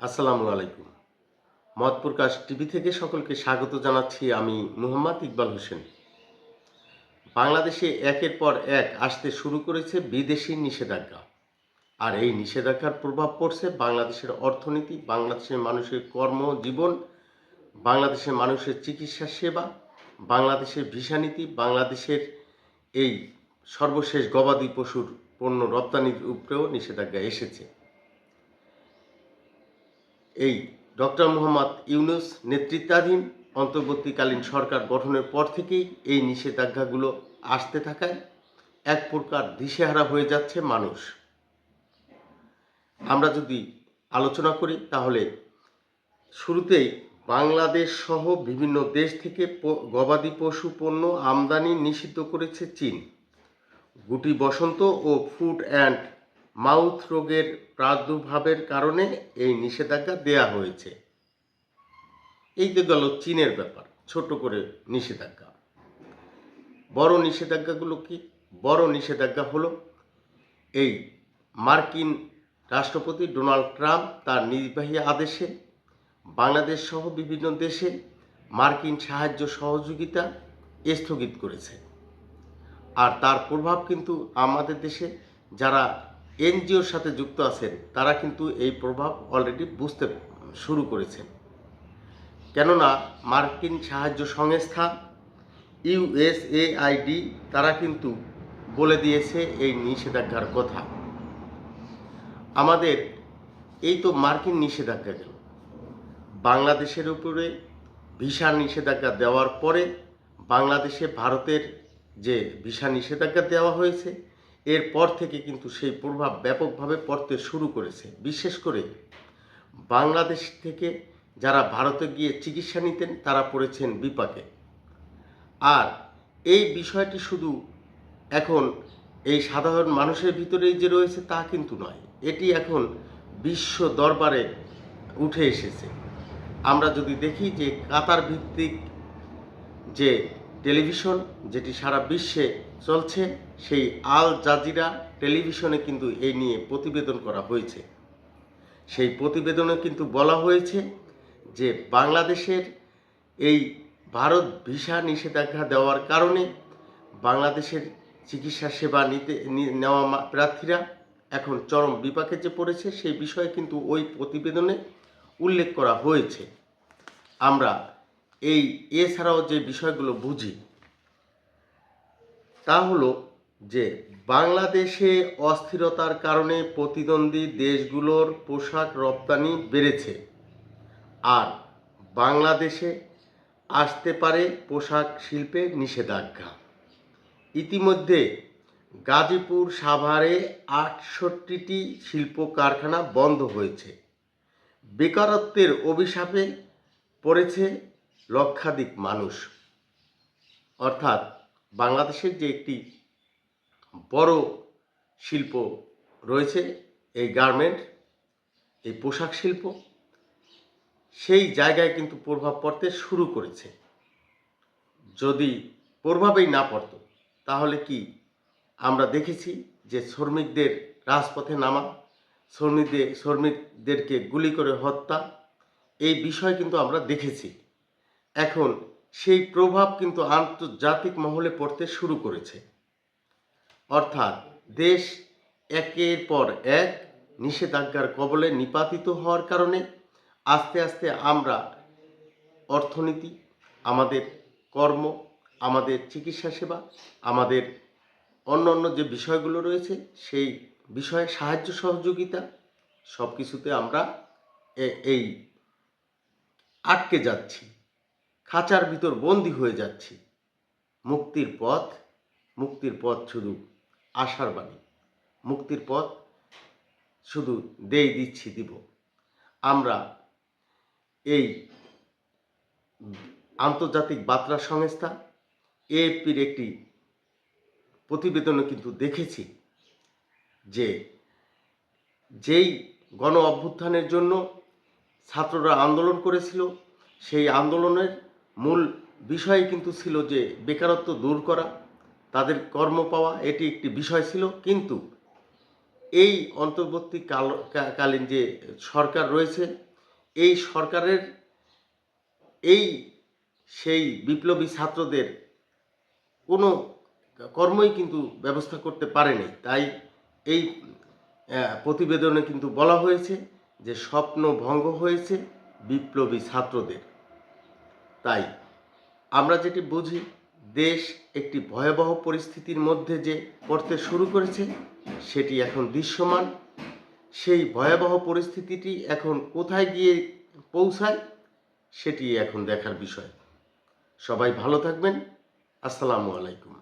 আসসালামু আলাইকুম। মত প্রকাশ টিভি থেকে সকলকে স্বাগত জানাচ্ছি আমি মুহাম্মদ ইকবাল হোসেন। বাংলাদেশে একের পর এক আসতে শুরু করেছে বিদেশি নিষেধাজ্ঞা। আর এই নিষেধাজ্ঞার প্রভাব পড়ছে বাংলাদেশের অর্থনীতি, বাংলাদেশের মানুষের কর্মজীবন, বাংলাদেশের মানুষের চিকিৎসা সেবা, বাংলাদেশের ভিসা নীতি, বাংলাদেশের এই সর্বশেষ গবাদি পশুর পণ্য রপ্তানির উপরেও নিষেধাজ্ঞা এসেছে। এই ডক্টর মোহাম্মদ ইউনুস নেতৃত্বাধীন অন্তর্বর্তীকালীন সরকার গঠনের পর থেকেই এই নিষেধাজ্ঞাগুলো আসতে থাকায় এক প্রকার দিশেহারা হয়ে যাচ্ছে মানুষ। আমরা যদি আলোচনা করি তাহলে শুরুতেই বাংলাদেশ সহ বিভিন্ন দেশ থেকে গবাদি পশু পণ্য আমদানি নিষিদ্ধ করেছে চীন। গুটি বসন্ত ও ফুড অ্যান্ড মাউথ রোগের প্রাদুর্ভাবের কারণে এই নিষেধাজ্ঞা দেয়া হয়েছে। এই তো গেল চীনের ব্যাপার, ছোট করে নিষেধাজ্ঞা। বড় নিষেধাজ্ঞাগুলো কি? বড় নিষেধাজ্ঞা হলো এই মার্কিন রাষ্ট্রপতি ডোনাল্ড ট্রাম্প তার নির্বাহী আদেশে বাংলাদেশ সহ বিভিন্ন দেশে মার্কিন সাহায্য সহযোগিতা স্থগিত করেছে। আর তার প্রভাব কিন্তু আমাদের দেশে যারা এনজিওর সাথে যুক্ত আছেন, তারা কিন্তু এই প্রভাব অলরেডি বুঝতে শুরু করেছেন। কেননা মার্কিন সাহায্য সংস্থা ইউএসএআইডি তারা কিন্তু বলে দিয়েছে এই নিষেধাজ্ঞার কথা। আমাদের এই তো মার্কিন নিষেধাজ্ঞা গেল। বাংলাদেশের উপরে ভিসা নিষেধাজ্ঞা দেওয়ার পরে বাংলাদেশে ভারতের যে ভিসা নিষেধাজ্ঞা দেওয়া হয়েছে এরপর থেকে কিন্তু সেই প্রভাব ব্যাপকভাবে পড়তে শুরু করেছে। বিশেষ করে বাংলাদেশ থেকে যারা ভারতে গিয়ে চিকিৎসা নিতেন, তারা পড়েছেন বিপাকে। আর এই বিষয়টি শুধু এখন এই সাধারণ মানুষের ভিতরেই যে রয়েছে তা কিন্তু নয়, এটি এখন বিশ্ব দরবারে উঠে এসেছে। আমরা যদি দেখি যে কাতার ভিত্তিক যে টেলিভিশন যেটি সারা বিশ্বে চলছে, সেই আল জাজিরা টেলিভিশনে কিন্তু এই নিয়ে প্রতিবেদন করা হয়েছে। সেই প্রতিবেদনে কিন্তু বলা হয়েছে যে বাংলাদেশের এই ভারত ভিসা নিষেধাজ্ঞা দেওয়ার কারণে বাংলাদেশের চিকিৎসা সেবা নিতে নেওয়া প্রার্থীরা এখন চরম বিপাকে যে পড়েছে, সেই বিষয়ে কিন্তু ওই প্রতিবেদনে উল্লেখ করা হয়েছে। আমরা এই এছাড়াও যে বিষয়গুলো বুঝি, তা হলো যে বাংলাদেশে অস্থিরতার কারণে প্রতিদ্বন্দ্বী দেশগুলোর পোশাক রপ্তানি বেড়েছে। আর বাংলাদেশে আসতে পারে পোশাক শিল্পে নিষেধাজ্ঞা। ইতিমধ্যে গাজীপুর সাভারে আটষট্টিটি শিল্প কারখানা বন্ধ হয়েছে। বেকারত্বের অভিশাপে পড়েছে লক্ষাধিক মানুষ। অর্থাৎ বাংলাদেশের যে একটি বড় শিল্প রয়েছে, এই গার্মেন্ট, এই পোশাক শিল্প, সেই জায়গায় কিন্তু প্রভাব পড়তে শুরু করেছে। যদি প্রভাবেই না পড়তো, তাহলে কি আমরা দেখেছি যে শ্রমিকদের রাজপথে নামা, শ্রমিকদের, শ্রমিকদেরকে গুলি করে হত্যা, এই বিষয় কিন্তু আমরা দেখেছি। এখন সেই প্রভাব কিন্তু আন্তর্জাতিক মহলে পড়তে শুরু করেছে। অর্থাৎ দেশ একের পর এক নিষেধাজ্ঞার কবলে নিপাতিত হওয়ার কারণে আস্তে আস্তে আমরা অর্থনীতি, আমাদের কর্ম, আমাদের চিকিৎসা সেবা, আমাদের অন্য অন্য যে বিষয়গুলো রয়েছে, সেই বিষয়ে সাহায্য সহযোগিতা সব কিছুতে আমরা এই আটকে যাচ্ছি। খাঁচার ভিতর বন্দি হয়ে যাচ্ছি। মুক্তির পথ মুক্তির পথ শুধু আশার বাণী। মুক্তির পথ শুধু দেই দিচ্ছি দিব। আমরা এই আন্তর্জাতিক বার্তা সংস্থা, এএফপির একটি প্রতিবেদনে কিন্তু দেখেছি যে যেই গণ অভ্যুত্থানের জন্য ছাত্ররা আন্দোলন করেছিল, সেই আন্দোলনের মূল বিষয় কিন্তু ছিল যে বেকারত্ব দূর করা, তাদের কর্ম পাওয়া, এটি একটি বিষয় ছিল। কিন্তু এই অন্তর্বর্তী কাল- কালীন যে সরকার রয়েছে, এই সরকারের এই সেই বিপ্লবী ছাত্রদের কোনো কর্মই কিন্তু ব্যবস্থা করতে পারেনি। তাই এই প্রতিবেদনে কিন্তু বলা হয়েছে যে স্বপ্ন ভঙ্গ হয়েছে বিপ্লবী ছাত্রদের। তাই আমরা যেটি বুঝি, দেশ একটি ভয়াবহ পরিস্থিতির মধ্যে যে পড়তে শুরু করেছে, সেটি এখন দৃশ্যমান। সেই ভয়াবহ পরিস্থিতিটি এখন কোথায় গিয়ে পৌঁছায়, সেটি এখন দেখার বিষয়। সবাই ভালো থাকবেন। আসসালামু আলাইকুম।